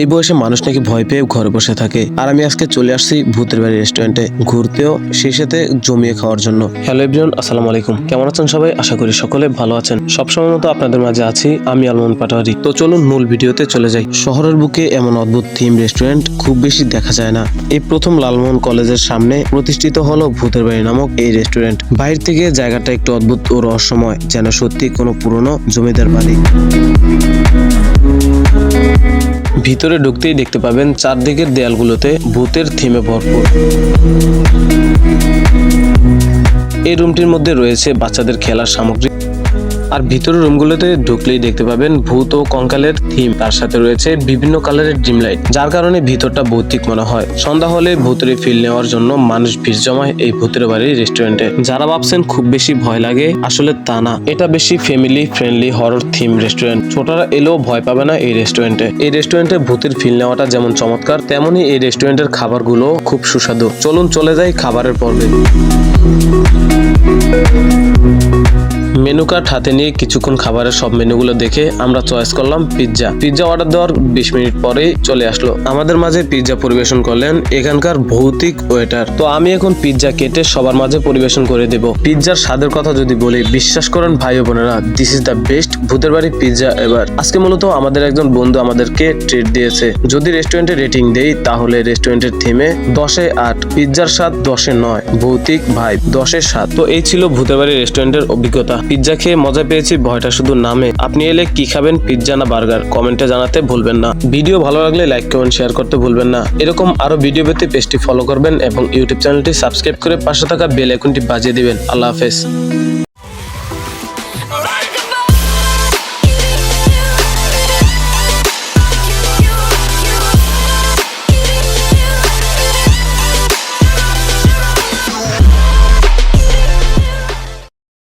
এই বয়সে মানুষ নাকি ভয় পেয়ে ঘরে বসে থাকে। আর আমি আজকে চলে আসছি ভূতের বাড়ি রেস্টুরেন্টে ঘুরতেও, সেই সাথে জমিয়ে খাওয়ার জন্য। হ্যালো এভরিওয়ান আসসালামু আলাইকুম। কেমন আছেন সবাই? আশা করি সকলে ভালো আছেন। সবসময় মতো আপনাদের মাঝে আছি আমি আলমন পাটোয়ারি। তো চলুন মূল ভিডিওতে চলে যাই। শহরের বুকে এমন অদ্ভুত থিম রেস্টুরেন্ট খুব বেশি দেখা যায় না। এই প্রথম লালমোহন কলেজের সামনে প্রতিষ্ঠিত হলো ভূতের বাড়ি নামক এই রেস্টুরেন্ট বাইরে থেকে জায়গাটা একটু অদ্ভুত ও রহস্যময়, যেন সত্যি কোনো পুরনো জমিদার বাড়ি। ভিতরে ঢুকতেই দেখতে পাবেন চারদিকের দেয়ালগুলোতে ভূতের থিমে ভরপুর। এই রুমটির মধ্যে রয়েছে বাচ্চাদের খেলার সামগ্রী। আর ভিতরের রুমগুলোতে ঢুকলেই দেখতে পাবেন ভূত ও কঙ্কালের থিম তার সাথে রয়েছে বিভিন্ন কালারের ড্রিম লাইট, যার কারণে ভিতরটা ভৌতিক মনে হয়। সন্ধ্যা হলে ভূতের ফিল নেওয়ার জন্য মানুষ ভিড় জমায় এই ভূতের বাড়ির রেস্টুরেন্টে যারা ভাবছেন খুব বেশি ভয় লাগে, আসলে তা না। এটা বেশি family friendly horror theme restaurant ছোটরা এলেও ভয় পাবে না এই রেস্টুরেন্টে এই রেস্টুরেন্টে ভূতের ফিল নেওয়াটা যেমন চমৎকার তেমনই এই রেস্টুরেন্টের খাবারগুলো খুব সুস্বাদু। চলুন চলে যাই খাবারের পর্বে। মেনু কার্ড হাতে নিয়ে কিছুক্ষণ খাবারের সব মেনুগুলো দেখে আমরা চয়েস করলাম পিৎজা। পিৎজা অর্ডার দেওয়ার বিশ মিনিট পরেই চলে আসলো। আমাদের মাঝে পিৎজা পরিবেশন করলেন এখানকার ভৌতিক ওয়েটার তো আমি এখন পিৎজা কেটে সবার মাঝে পরিবেশন করে দেব। পিৎজার স্বাদের কথা যদি বলি, বিশ্বাস করেন ভাই বোনেরা দিস ইজ দ্য বেস্ট ভূতের বাড়ি পিৎজা এবার আজকে মূলত আমাদের একজন বন্ধু আমাদেরকে ট্রিট দিয়েছে। যদি রেস্টুরেন্টে রেটিং দেই, তাহলে রেস্টুরেন্টের থিমে দশে আট, পিৎজার স্বাদ দশে নয়, ভৌতিক ভাই দশের সাত তো এই ছিল ভূতের বাড়ি রেস্টুরেন্টের অভিজ্ঞতা। পিৎজা খেয়ে মজা পেয়েছি, ভয়টা শুধু নামে। আপনি এলে কি খাবেন? পিৎজা না বার্গার? কমেন্টে জানাতে ভুলবেন না। ভিডিও ভালো লাগলে লাইক, কমেন্ট, শেয়ার করতে ভুলবেন না। এরকম আরও ভিডিও পেতে পেজটি ফলো করবেন এবং ইউটিউব চ্যানেলটি সাবস্ক্রাইব করে পাশে থাকা বেল আইকনটি বাজিয়ে দিবেন। আল্লাহ হাফেজ।